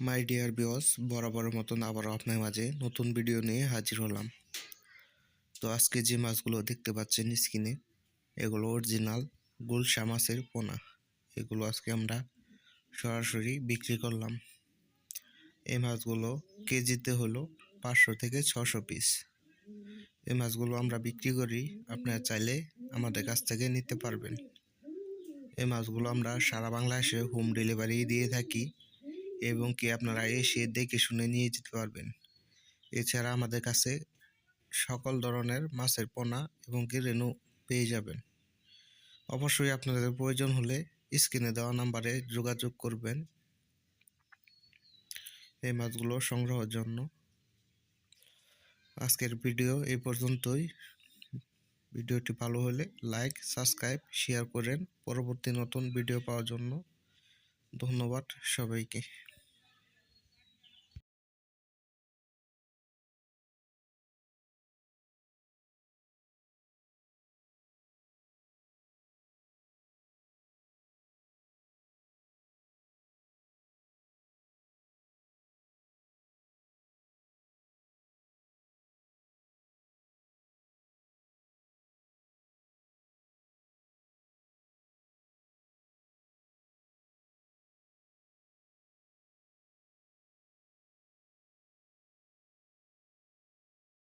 My dear বিয়স বরাবরের মতন আবারও আপনার মাঝে নতুন ভিডিও নিয়ে হাজির হলাম। তো আজকে যে মাছগুলো দেখতে পাচ্ছেন স্ক্রিনে এগুলো অরিজিনাল গুলশা মাছের পোনা। এগুলো আজকে আমরা সরাসরি বিক্রি করলাম। এই মাছগুলো কেজিতে হলো পাঁচশো থেকে ছশো পিস এই মাছগুলো আমরা বিক্রি করি, আপনারা চাইলে আমাদের কাছ থেকে নিতে পারবেন। এই মাছগুলো আমরা সারা বাংলাদেশে হোম ডেলিভারি দিয়ে থাকি। এবং কি আপনারা এসে দেখে শুনে নিয়ে যেতে পারবেন। এছাড়া আমাদের কাছে সকল ধরনের মাছের পোনা এবং কি রেনু পেয়ে যাবেন। অবশ্যই আপনাদের প্রয়োজন হলে স্ক্রিনে দেওয়া নাম্বারে যোগাযোগ করবেন। এই মাছগুলো সংগ্রহের জন্য। আজকের ভিডিও এই পর্যন্তই। ভিডিওটি ভালো হলে লাইক, সাবস্ক্রাইব, শেয়ার করেন। পরবর্তী নতুন ভিডিও পাওয়ার জন্য ধন্যবাদ সবাইকে।